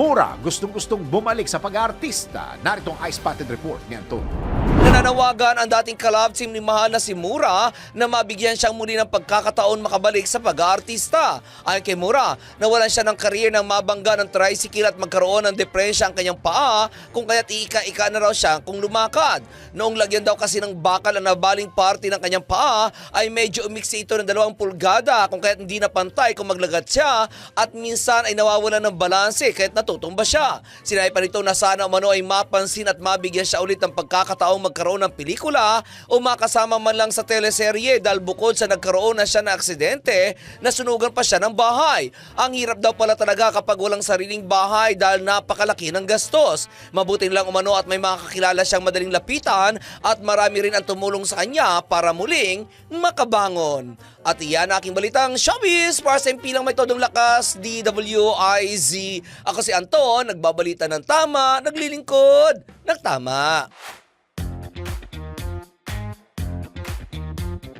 Mura gustong-gustong bumalik sa pag-aartista. Narito ang eye-spotted report ni Anton. Nananawagan ang dating kalab team ni Mahal na si Mura na mabigyan siyang muli ng pagkakataon makabalik sa pag-aartista. Ayon kay Mura, nawalan siya ng career ng mabangga ng tricycle at magkaroon ng depresya ang kanyang paa kung kaya't iika-ika na raw siya kung lumakad. Noong lagyan daw kasi ng bakal ang nabaling parte ng kanyang paa ay medyo umiksi ito ng dalawang pulgada kung kaya't hindi na pantay kung maglagat siya at minsan ay nawawalan ng balanse kahit natutumba siya. Sinabi pa nito na sana umano ay mapansin at mabigyan siya ulit ng pagkakataong magkaroon ng pelikula o makasama man lang sa teleserye dahil bukod sa nagkaroon na siya ng aksidente, nasunugan pa siya ng bahay. Ang hirap daw pala talaga kapag walang sariling bahay dahil napakalaki ng gastos. Mabuti lang umano at may mga kakilala siyang madaling lapitan at marami rin ang tumulong sa kanya para muling makabangon. At iyan aking balitang showbiz para sa impilang may todong lakas, DWIZ. Ako si Anton, nagbabalita ng tama, naglilingkod, nagtama.